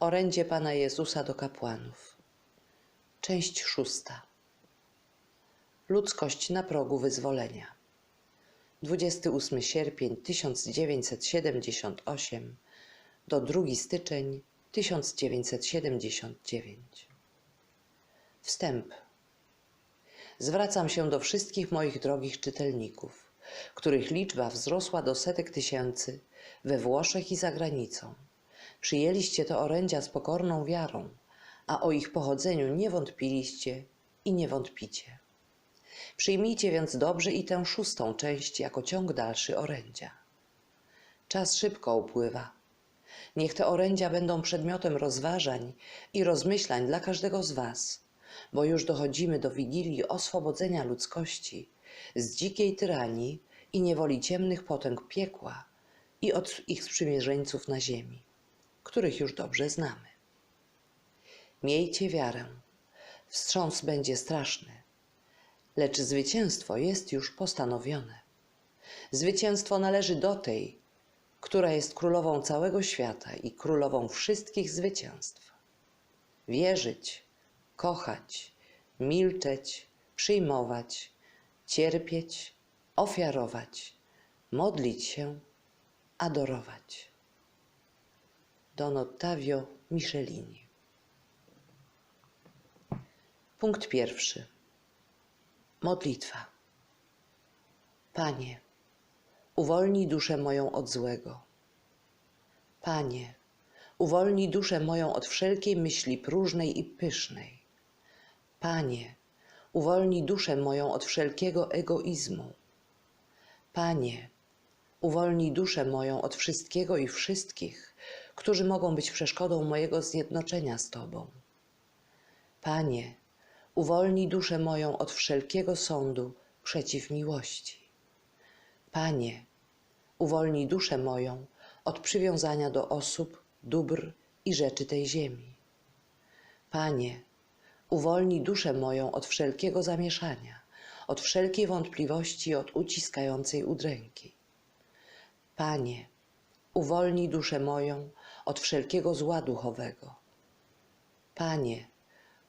Orędzie Pana Jezusa do kapłanów. Część szósta. Ludzkość na progu wyzwolenia. 28 sierpień 1978 do 2 styczeń 1979. Wstęp. Zwracam się do wszystkich moich drogich czytelników, których liczba wzrosła do setek tysięcy we Włoszech i za granicą. Przyjęliście te orędzia z pokorną wiarą, a o ich pochodzeniu nie wątpiliście i nie wątpicie. Przyjmijcie więc dobrze i tę szóstą część jako ciąg dalszy orędzia. Czas szybko upływa. Niech te orędzia będą przedmiotem rozważań i rozmyślań dla każdego z Was, bo już dochodzimy do wigilii oswobodzenia ludzkości z dzikiej tyranii i niewoli ciemnych potęg piekła i od ich sprzymierzeńców na ziemi, których już dobrze znamy. Miejcie wiarę. Wstrząs będzie straszny, lecz zwycięstwo jest już postanowione. Zwycięstwo należy do tej, która jest królową całego świata i królową wszystkich zwycięstw. Wierzyć, kochać, milczeć, przyjmować, cierpieć, ofiarować, modlić się, adorować. Don Ottavio Michelini. Punkt pierwszy. Modlitwa. Panie, uwolnij duszę moją od złego. Panie, uwolnij duszę moją od wszelkiej myśli próżnej i pysznej. Panie, uwolnij duszę moją od wszelkiego egoizmu. Panie, uwolnij duszę moją od wszystkiego i wszystkich, którzy mogą być przeszkodą mojego zjednoczenia z Tobą. Panie, uwolnij duszę moją od wszelkiego sądu przeciw miłości. Panie, uwolnij duszę moją od przywiązania do osób, dóbr i rzeczy tej ziemi. Panie, uwolnij duszę moją od wszelkiego zamieszania, od wszelkiej wątpliwości i od uciskającej udręki. Panie, uwolnij duszę moją od wszelkiego zła duchowego. Panie,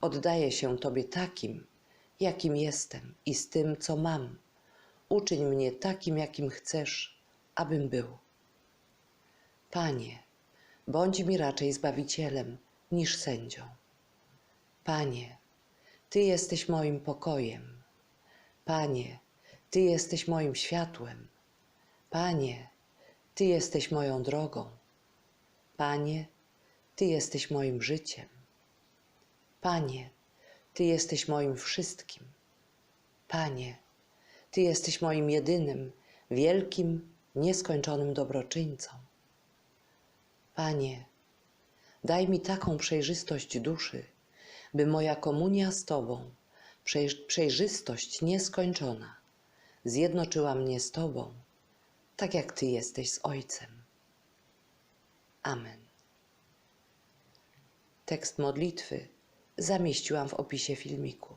oddaję się Tobie takim, jakim jestem i z tym, co mam. Uczyń mnie takim, jakim chcesz, abym był. Panie, bądź mi raczej zbawicielem niż sędzią. Panie, Ty jesteś moim pokojem. Panie, Ty jesteś moim światłem. Panie, Ty jesteś moją drogą. Panie, Ty jesteś moim życiem. Panie, Ty jesteś moim wszystkim. Panie, Ty jesteś moim jedynym, wielkim, nieskończonym dobroczyńcą. Panie, daj mi taką przejrzystość duszy, by moja komunia z Tobą, przejrzystość nieskończona, zjednoczyła mnie z Tobą, tak jak Ty jesteś z Ojcem. Amen. Tekst modlitwy zamieściłam w opisie filmiku.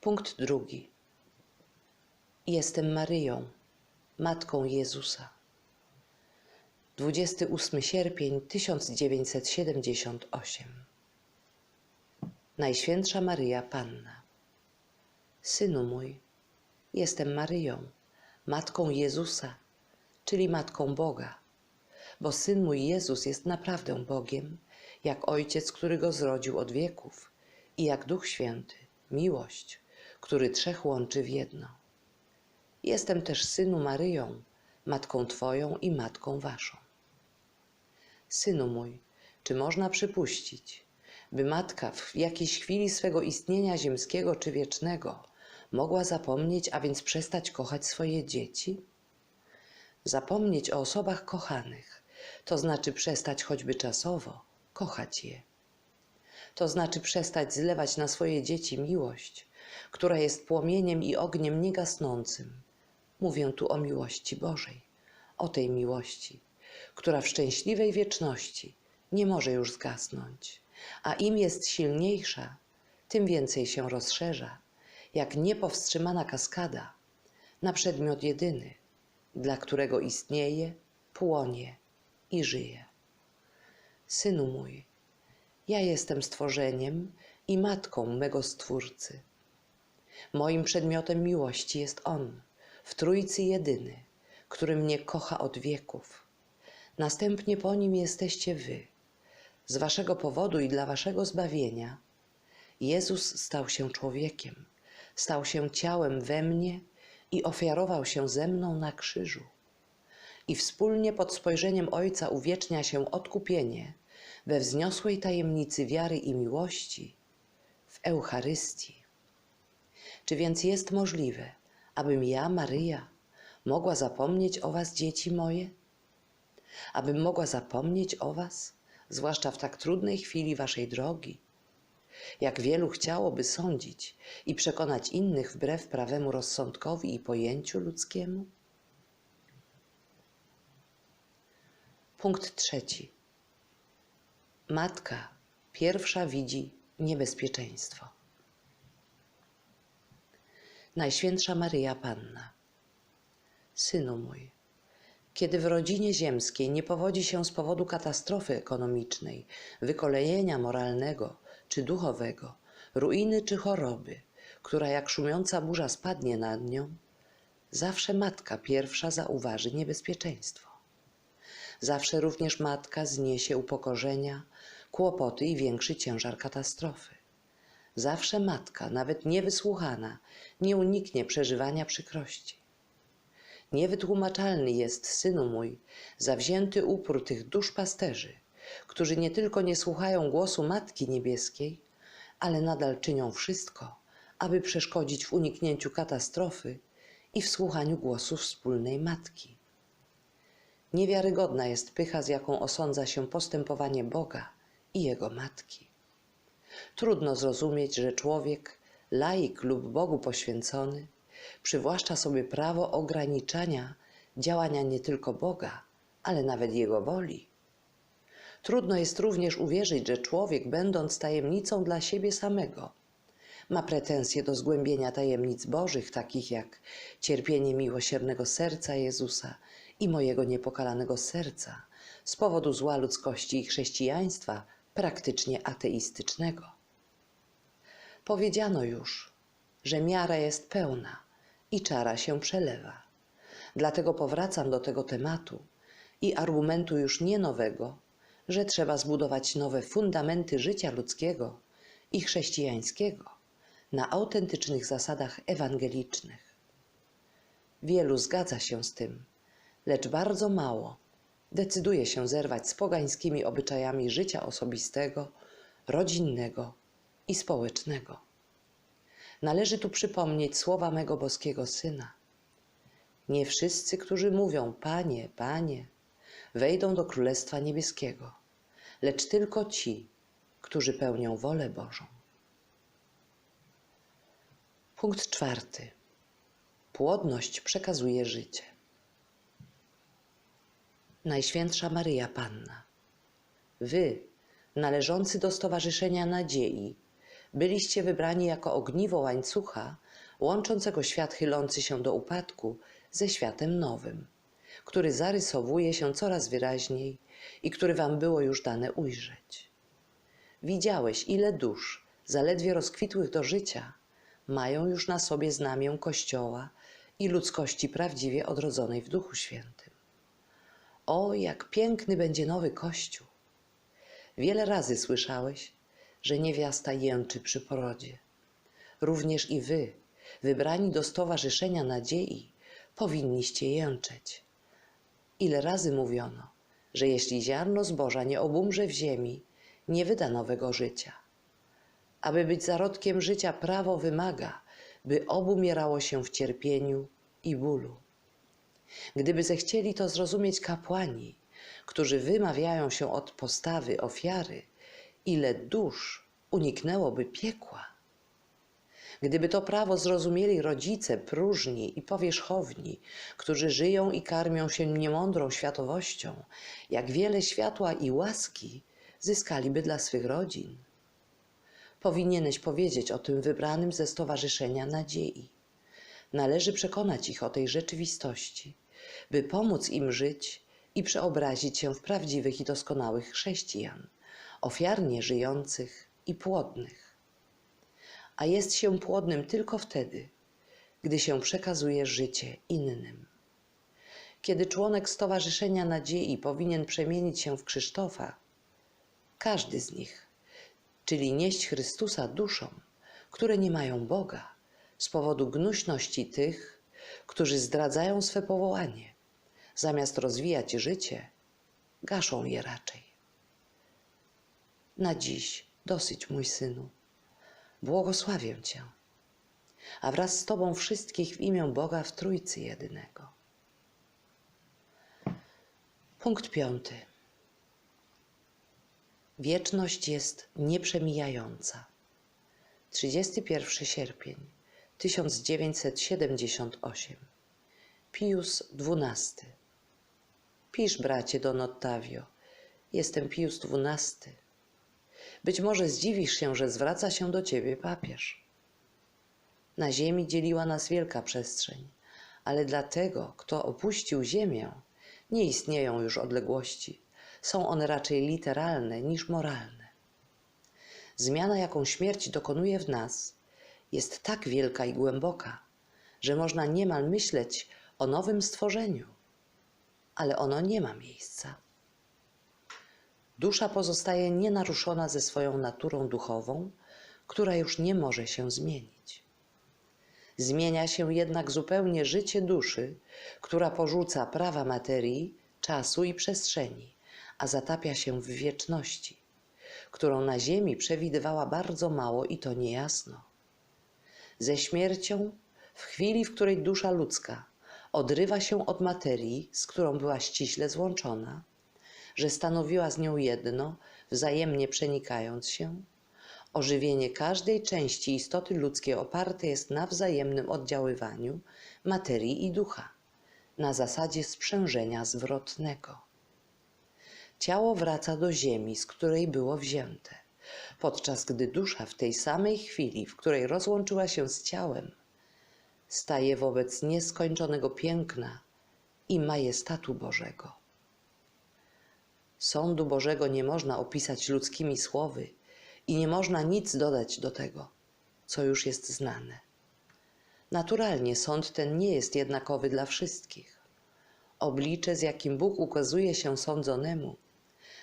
Punkt drugi. Jestem Maryją, Matką Jezusa. 28 sierpień 1978 Najświętsza Maryja Panna Synu mój, jestem Maryją, Matką Jezusa, czyli Matką Boga, bo Syn mój Jezus jest naprawdę Bogiem, jak Ojciec, który Go zrodził od wieków i jak Duch Święty, miłość, który trzech łączy w jedno. Jestem też Synu Maryją, Matką Twoją i Matką Waszą. Synu mój, czy można przypuścić, by matka w jakiejś chwili swego istnienia ziemskiego czy wiecznego mogła zapomnieć, a więc przestać kochać swoje dzieci? Zapomnieć o osobach kochanych, to znaczy przestać choćby czasowo kochać je. To znaczy przestać zlewać na swoje dzieci miłość, która jest płomieniem i ogniem niegasnącym. Mówię tu o miłości Bożej, o tej miłości, która w szczęśliwej wieczności nie może już zgasnąć, a im jest silniejsza, tym więcej się rozszerza, jak niepowstrzymana kaskada, na przedmiot jedyny, dla którego istnieje, płonie i żyje. Synu mój, ja jestem stworzeniem i matką mego Stwórcy. Moim przedmiotem miłości jest On, w Trójcy jedyny, który mnie kocha od wieków. Następnie po Nim jesteście Wy. Z Waszego powodu i dla Waszego zbawienia Jezus stał się człowiekiem, stał się ciałem we mnie i ofiarował się ze mną na krzyżu. I wspólnie pod spojrzeniem Ojca uwiecznia się odkupienie we wzniosłej tajemnicy wiary i miłości w Eucharystii. Czy więc jest możliwe, abym ja, Maryja, mogła zapomnieć o Was, dzieci moje? Abym mogła zapomnieć o Was, zwłaszcza w tak trudnej chwili Waszej drogi? Jak wielu chciałoby sądzić i przekonać innych wbrew prawemu rozsądkowi i pojęciu ludzkiemu? Punkt trzeci. Matka pierwsza widzi niebezpieczeństwo. Najświętsza Maryja Panna. Synu mój, kiedy w rodzinie ziemskiej nie powodzi się z powodu katastrofy ekonomicznej, wykolejenia moralnego czy duchowego, ruiny czy choroby, która jak szumiąca burza spadnie nad nią, zawsze matka pierwsza zauważy niebezpieczeństwo. Zawsze również matka zniesie upokorzenia, kłopoty i większy ciężar katastrofy. Zawsze matka, nawet niewysłuchana, nie uniknie przeżywania przykrości. Niewytłumaczalny jest, synu mój, zawzięty upór tych dusz pasterzy, którzy nie tylko nie słuchają głosu Matki Niebieskiej, ale nadal czynią wszystko, aby przeszkodzić w uniknięciu katastrofy i w słuchaniu głosu wspólnej Matki. Niewiarygodna jest pycha, z jaką osądza się postępowanie Boga i Jego Matki. Trudno zrozumieć, że człowiek, laik lub Bogu poświęcony, przywłaszcza sobie prawo ograniczania działania nie tylko Boga, ale nawet Jego woli. Trudno jest również uwierzyć, że człowiek, będąc tajemnicą dla siebie samego, ma pretensje do zgłębienia tajemnic Bożych, takich jak cierpienie miłosiernego serca Jezusa i mojego niepokalanego serca z powodu zła ludzkości i chrześcijaństwa praktycznie ateistycznego. Powiedziano już, że miara jest pełna i czara się przelewa. Dlatego powracam do tego tematu i argumentu już nie nowego, że trzeba zbudować nowe fundamenty życia ludzkiego i chrześcijańskiego na autentycznych zasadach ewangelicznych. Wielu zgadza się z tym, lecz bardzo mało decyduje się zerwać z pogańskimi obyczajami życia osobistego, rodzinnego i społecznego. Należy tu przypomnieć słowa mego boskiego Syna. Nie wszyscy, którzy mówią Panie, Panie, wejdą do Królestwa Niebieskiego, lecz tylko ci, którzy pełnią wolę Bożą. Punkt czwarty. Płodność przekazuje życie. Najświętsza Maryja Panna, Wy, należący do Stowarzyszenia Nadziei, byliście wybrani jako ogniwo łańcucha łączącego świat chylący się do upadku ze światem nowym, który zarysowuje się coraz wyraźniej i który wam było już dane ujrzeć. Widziałeś, ile dusz, zaledwie rozkwitłych do życia, mają już na sobie znamię Kościoła i ludzkości prawdziwie odrodzonej w Duchu Świętym. O, jak piękny będzie nowy Kościół! Wiele razy słyszałeś, że niewiasta jęczy przy porodzie. Również i wy, wybrani do Stowarzyszenia Nadziei, powinniście jęczeć. Ile razy mówiono, że jeśli ziarno zboża nie obumrze w ziemi, nie wyda nowego życia. Aby być zarodkiem życia, prawo wymaga, by obumierało się w cierpieniu i bólu. Gdyby zechcieli to zrozumieć kapłani, którzy wymawiają się od postawy ofiary, ile dusz uniknęłoby piekła. Gdyby to prawo zrozumieli rodzice próżni i powierzchowni, którzy żyją i karmią się niemądrą światowością, jak wiele światła i łaski zyskaliby dla swych rodzin. Powinieneś powiedzieć o tym wybranym ze Stowarzyszenia Nadziei. Należy przekonać ich o tej rzeczywistości, by pomóc im żyć i przeobrazić się w prawdziwych i doskonałych chrześcijan, ofiarnie żyjących i płodnych. A jest się płodnym tylko wtedy, gdy się przekazuje życie innym. Kiedy członek Stowarzyszenia Nadziei powinien przemienić się w Krzysztofa, każdy z nich, czyli nieść Chrystusa duszom, które nie mają Boga, z powodu gnuśności tych, którzy zdradzają swe powołanie, zamiast rozwijać życie, gaszą je raczej. Na dziś dosyć, mój synu. Błogosławię Cię, a wraz z Tobą wszystkich w imię Boga w Trójcy Jedynego. Punkt piąty. Wieczność jest nieprzemijająca. 31 sierpień 1978. Pius XII. Pisz, bracie Don Ottavio. Jestem Pius XII. Być może zdziwisz się, że zwraca się do ciebie papież. Na ziemi dzieliła nas wielka przestrzeń, ale dla tego, kto opuścił ziemię, nie istnieją już odległości. Są one raczej literalne niż moralne. Zmiana, jaką śmierć dokonuje w nas, jest tak wielka i głęboka, że można niemal myśleć o nowym stworzeniu, ale ono nie ma miejsca. Dusza pozostaje nienaruszona ze swoją naturą duchową, która już nie może się zmienić. Zmienia się jednak zupełnie życie duszy, która porzuca prawa materii, czasu i przestrzeni, a zatapia się w wieczności, którą na ziemi przewidywała bardzo mało i to niejasno. Ze śmiercią, w chwili, w której dusza ludzka odrywa się od materii, z którą była ściśle złączona, że stanowiła z nią jedno, wzajemnie przenikając się, ożywienie każdej części istoty ludzkiej oparte jest na wzajemnym oddziaływaniu materii i ducha, na zasadzie sprzężenia zwrotnego. Ciało wraca do ziemi, z której było wzięte, podczas gdy dusza w tej samej chwili, w której rozłączyła się z ciałem, staje wobec nieskończonego piękna i majestatu Bożego. Sądu Bożego nie można opisać ludzkimi słowy i nie można nic dodać do tego, co już jest znane. Naturalnie sąd ten nie jest jednakowy dla wszystkich. Oblicze, z jakim Bóg ukazuje się sądzonemu,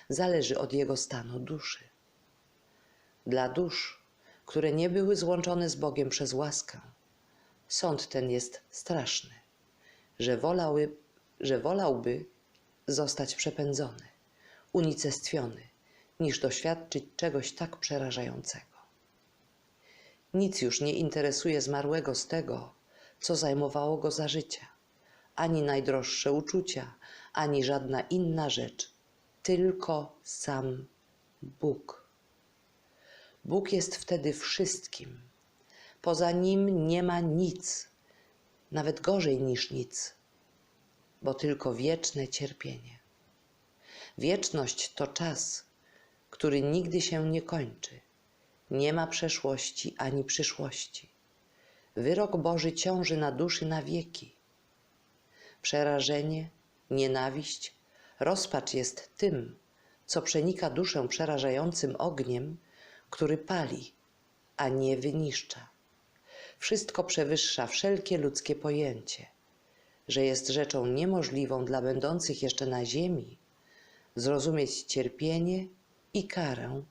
zależy od jego stanu duszy. Dla dusz, które nie były złączone z Bogiem przez łaskę, sąd ten jest straszny, że, wolały, że wolałby zostać przepędzony, unicestwiony, niż doświadczyć czegoś tak przerażającego. Nic już nie interesuje zmarłego z tego, co zajmowało go za życia, ani najdroższe uczucia, ani żadna inna rzecz, tylko sam Bóg. Bóg jest wtedy wszystkim. Poza nim nie ma nic, nawet gorzej niż nic, bo tylko wieczne cierpienie. Wieczność to czas, który nigdy się nie kończy. Nie ma przeszłości ani przyszłości. Wyrok Boży ciąży na duszy na wieki. Przerażenie, nienawiść, rozpacz jest tym, co przenika duszę przerażającym ogniem, który pali, a nie wyniszcza. Wszystko przewyższa wszelkie ludzkie pojęcie, że jest rzeczą niemożliwą dla będących jeszcze na ziemi zrozumieć cierpienie i karę,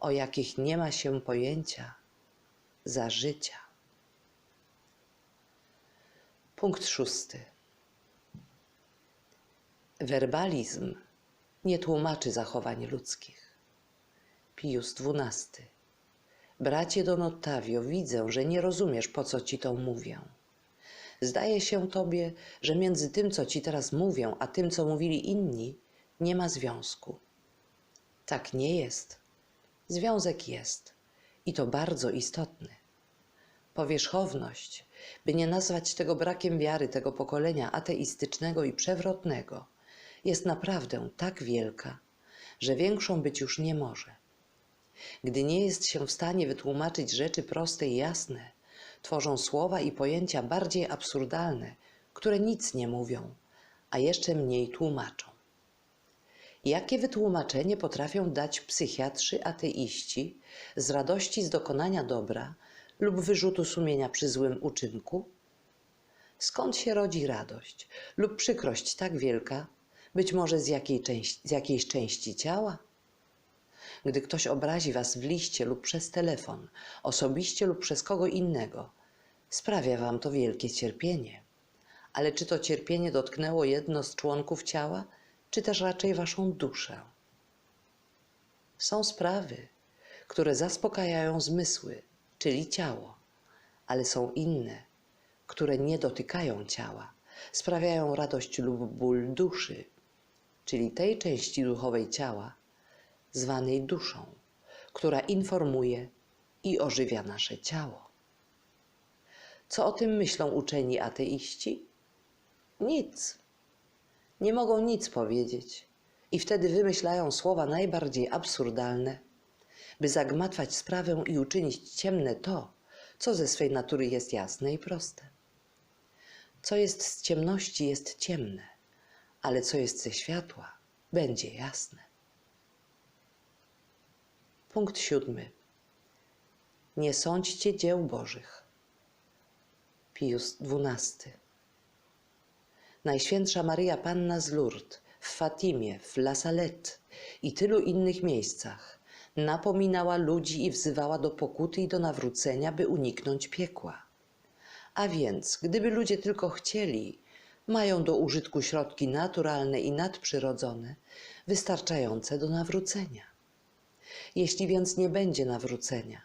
o jakich nie ma się pojęcia za życia. Punkt szósty. Werbalizm nie tłumaczy zachowań ludzkich. Pius XII. Bracie Don Ottavio, widzę, że nie rozumiesz, po co ci to mówię. Zdaje się tobie, że między tym, co ci teraz mówię, a tym, co mówili inni, nie ma związku. Tak nie jest. Związek jest i to bardzo istotny. Powierzchowność, by nie nazwać tego brakiem wiary tego pokolenia ateistycznego i przewrotnego, jest naprawdę tak wielka, że większą być już nie może. Gdy nie jest się w stanie wytłumaczyć rzeczy proste i jasne, tworzą słowa i pojęcia bardziej absurdalne, które nic nie mówią, a jeszcze mniej tłumaczą. Jakie wytłumaczenie potrafią dać psychiatrzy ateiści z radości z dokonania dobra lub wyrzutu sumienia przy złym uczynku? Skąd się rodzi radość lub przykrość tak wielka, być może z, jakiej części, z jakiejś części ciała? Gdy ktoś obrazi was w liście lub przez telefon, osobiście lub przez kogo innego, sprawia wam to wielkie cierpienie. Ale czy to cierpienie dotknęło jedno z członków ciała, czy też raczej waszą duszę? Są sprawy, które zaspokajają zmysły, czyli ciało, ale są inne, które nie dotykają ciała, sprawiają radość lub ból duszy, czyli tej części duchowej ciała, zwanej duszą, która informuje i ożywia nasze ciało. Co o tym myślą uczeni ateiści? Nic. Nie mogą nic powiedzieć i wtedy wymyślają słowa najbardziej absurdalne, by zagmatwać sprawę i uczynić ciemne to, co ze swej natury jest jasne i proste. Co jest z ciemności, jest ciemne, ale co jest ze światła, będzie jasne. Punkt siódmy. Nie sądźcie dzieł Bożych. Pius XII. Najświętsza Maryja Panna z Lourdes, w Fatimie, w La Salette i tylu innych miejscach napominała ludzi i wzywała do pokuty i do nawrócenia, by uniknąć piekła. A więc, gdyby ludzie tylko chcieli, mają do użytku środki naturalne i nadprzyrodzone, wystarczające do nawrócenia. Jeśli więc nie będzie nawrócenia,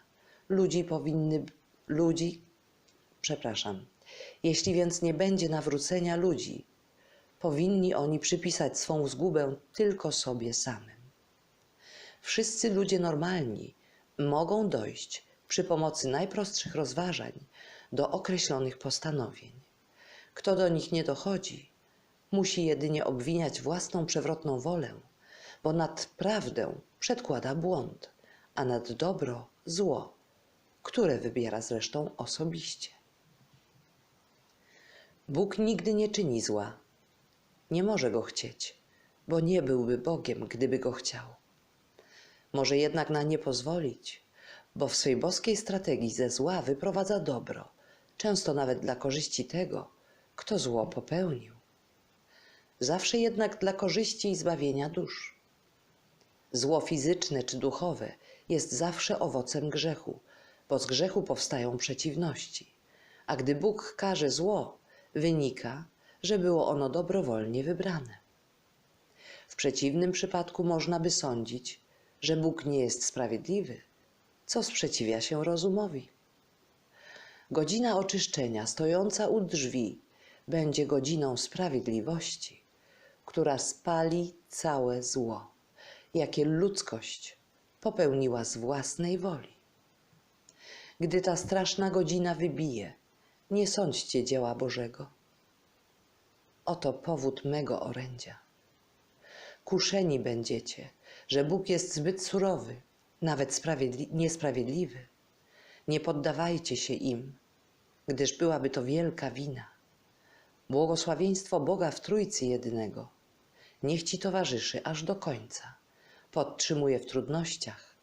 ludzi powinny, ludzi, przepraszam, jeśli więc nie będzie nawrócenia ludzi, powinni oni przypisać swą zgubę tylko sobie samym. Wszyscy ludzie normalni mogą dojść przy pomocy najprostszych rozważań do określonych postanowień. Kto do nich nie dochodzi, musi jedynie obwiniać własną przewrotną wolę, bo nad prawdę przedkłada błąd, a nad dobro zło, które wybiera zresztą osobiście. Bóg nigdy nie czyni zła. Nie może go chcieć, bo nie byłby Bogiem, gdyby go chciał. Może jednak na nie pozwolić, bo w swej boskiej strategii ze zła wyprowadza dobro, często nawet dla korzyści tego, kto zło popełnił. Zawsze jednak dla korzyści i zbawienia dusz. Zło fizyczne czy duchowe jest zawsze owocem grzechu, bo z grzechu powstają przeciwności. A gdy Bóg każe zło, wynika, że było ono dobrowolnie wybrane. W przeciwnym przypadku można by sądzić, że Bóg nie jest sprawiedliwy, co sprzeciwia się rozumowi. Godzina oczyszczenia stojąca u drzwi będzie godziną sprawiedliwości, która spali całe zło, jakie ludzkość popełniła z własnej woli. Gdy ta straszna godzina wybije, nie sądźcie dzieła Bożego. Oto powód mego orędzia. Kuszeni będziecie, że Bóg jest zbyt surowy, nawet sprawiedli- niesprawiedliwy. Nie poddawajcie się im, gdyż byłaby to wielka wina. Błogosławieństwo Boga w Trójcy Jedynego niech Ci towarzyszy aż do końca, podtrzymuje w trudnościach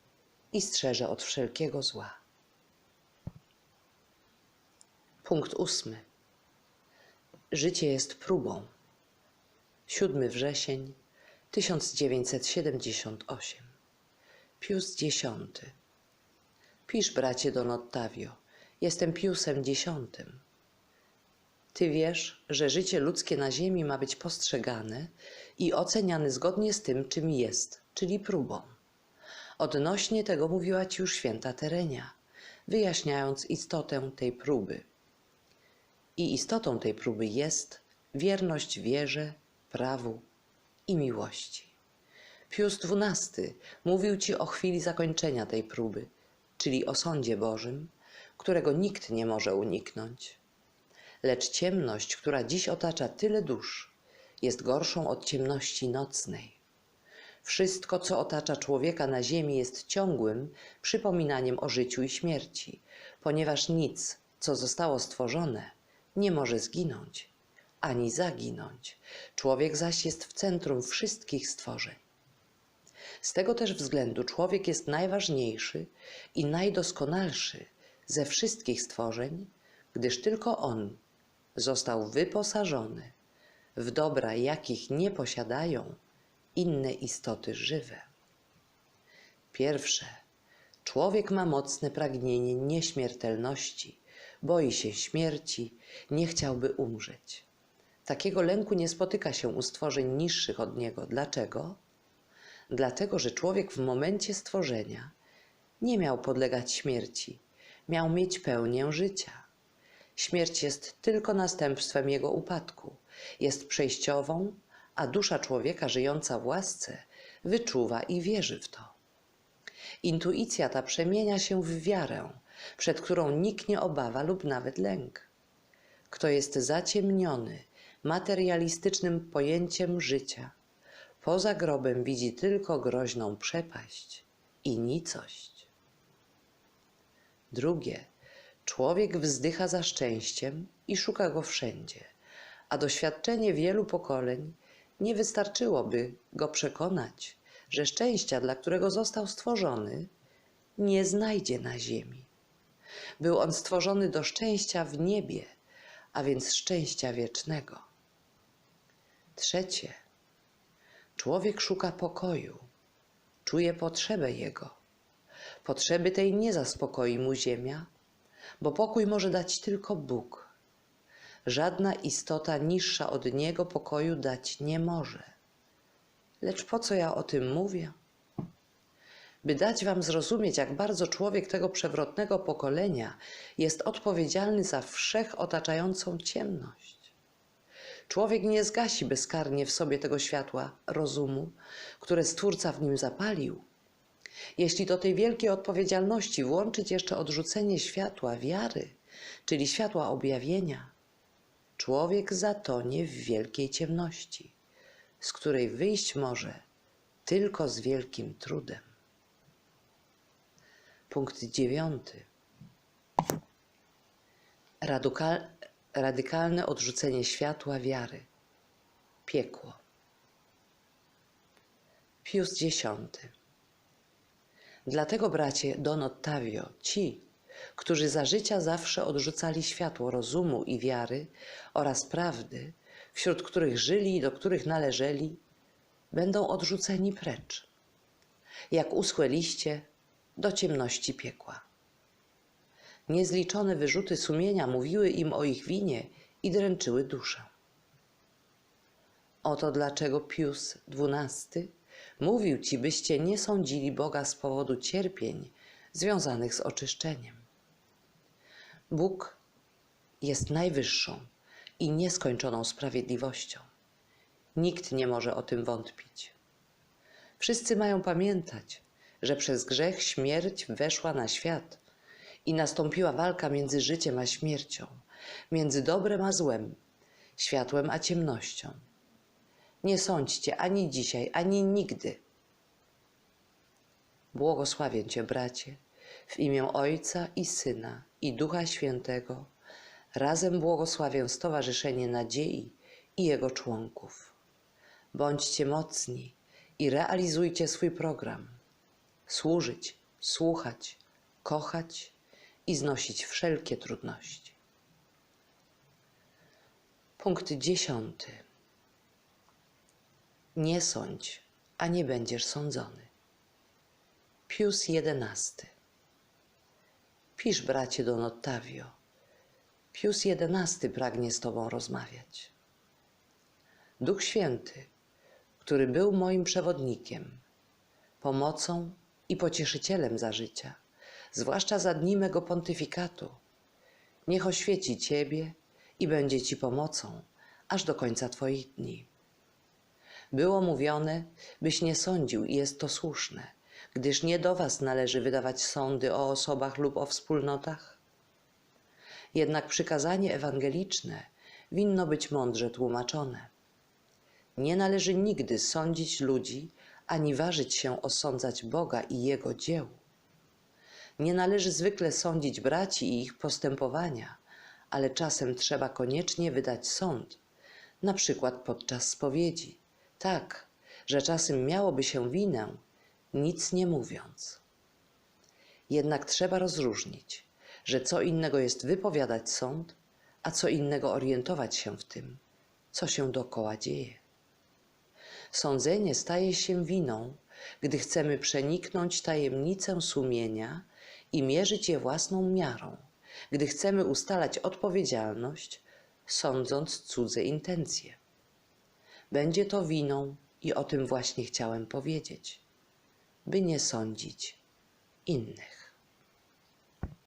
i strzeże od wszelkiego zła. Punkt ósmy. Życie jest próbą. 7 wrzesień 1978. Pius X. Pisz, bracie Don Ottavio, jestem Piusem X. Ty wiesz, że życie ludzkie na ziemi ma być postrzegane i oceniane zgodnie z tym, czym jest, czyli próbą. Odnośnie tego mówiła ci już święta Terenia, wyjaśniając istotę tej próby. I istotą tej próby jest wierność wierze, prawu i miłości. Pius XII mówił ci o chwili zakończenia tej próby, czyli o sądzie Bożym, którego nikt nie może uniknąć. Lecz ciemność, która dziś otacza tyle dusz, jest gorszą od ciemności nocnej. Wszystko, co otacza człowieka na ziemi, jest ciągłym przypominaniem o życiu i śmierci, ponieważ nic, co zostało stworzone, nie może zginąć ani zaginąć. Człowiek zaś jest w centrum wszystkich stworzeń. Z tego też względu człowiek jest najważniejszy i najdoskonalszy ze wszystkich stworzeń, gdyż tylko on został wyposażony w dobra, jakich nie posiadają inne istoty żywe. Pierwsze, człowiek ma mocne pragnienie nieśmiertelności, boi się śmierci, nie chciałby umrzeć. Takiego lęku nie spotyka się u stworzeń niższych od niego. Dlaczego? Dlatego, że człowiek w momencie stworzenia nie miał podlegać śmierci, miał mieć pełnię życia. Śmierć jest tylko następstwem jego upadku, jest przejściową, a dusza człowieka żyjąca w łasce wyczuwa i wierzy w to. Intuicja ta przemienia się w wiarę, przed którą nikt nie obawa lub nawet lęk. Kto jest zaciemniony materialistycznym pojęciem życia, poza grobem widzi tylko groźną przepaść i nicość. Drugie, człowiek wzdycha za szczęściem i szuka go wszędzie, a doświadczenie wielu pokoleń nie wystarczyłoby go przekonać, że szczęścia, dla którego został stworzony, nie znajdzie na ziemi. Był on stworzony do szczęścia w niebie, a więc szczęścia wiecznego. Trzecie, człowiek szuka pokoju, czuje potrzebę jego. Potrzeby tej nie zaspokoi mu ziemia, bo pokój może dać tylko Bóg. Żadna istota niższa od niego pokoju dać nie może. Lecz po co ja o tym mówię? By dać wam zrozumieć, jak bardzo człowiek tego przewrotnego pokolenia jest odpowiedzialny za wszech otaczającą ciemność. Człowiek nie zgasi bezkarnie w sobie tego światła rozumu, które Stwórca w nim zapalił. Jeśli do tej wielkiej odpowiedzialności włączyć jeszcze odrzucenie światła wiary, czyli światła objawienia, człowiek zatonie w wielkiej ciemności, z której wyjść może tylko z wielkim trudem. Punkt dziewiąty. Radykal, radykalne odrzucenie światła wiary. Piekło. Pius X. Dlatego, bracie Don Ottavio, ci, którzy za życia zawsze odrzucali światło rozumu i wiary oraz prawdy, wśród których żyli i do których należeli, będą odrzuceni precz, jak uschłe liście do ciemności piekła. Niezliczone wyrzuty sumienia mówiły im o ich winie i dręczyły duszę. Oto dlaczego Pius XII mówił ci, byście nie sądzili Boga z powodu cierpień związanych z oczyszczeniem. Bóg jest najwyższą i nieskończoną sprawiedliwością. Nikt nie może o tym wątpić. Wszyscy mają pamiętać, że przez grzech śmierć weszła na świat i nastąpiła walka między życiem a śmiercią, między dobrem a złem, światłem a ciemnością. Nie sądźcie ani dzisiaj, ani nigdy. Błogosławię Cię, bracie, w imię Ojca i Syna i Ducha Świętego. Razem błogosławię Stowarzyszenie Nadziei i jego członków. Bądźcie mocni i realizujcie swój program. Służyć, słuchać, kochać i znosić wszelkie trudności. Punkt dziesiąty. Nie sądź, a nie będziesz sądzony. Pius XI. Pisz, bracie Don Ottavio. Pius XI pragnie z Tobą rozmawiać. Duch Święty, który był moim przewodnikiem, pomocą i pocieszycielem za życia, zwłaszcza za dni mego pontyfikatu, niech oświeci Ciebie i będzie Ci pomocą aż do końca Twoich dni. Było mówione, byś nie sądził i jest to słuszne, gdyż nie do Was należy wydawać sądy o osobach lub o wspólnotach. Jednak przykazanie ewangeliczne winno być mądrze tłumaczone. Nie należy nigdy sądzić ludzi, ani ważyć się osądzać Boga i Jego dzieł. Nie należy zwykle sądzić braci i ich postępowania, ale czasem trzeba koniecznie wydać sąd, na przykład podczas spowiedzi. Tak, że czasem miałoby się winę nic nie mówiąc. Jednak trzeba rozróżnić, że co innego jest wypowiadać sąd, a co innego orientować się w tym, co się dookoła dzieje. Sądzenie staje się winą, gdy chcemy przeniknąć tajemnicę sumienia i mierzyć je własną miarą, gdy chcemy ustalać odpowiedzialność, sądząc cudze intencje. Będzie to winą i o tym właśnie chciałem powiedzieć, by nie sądzić innych.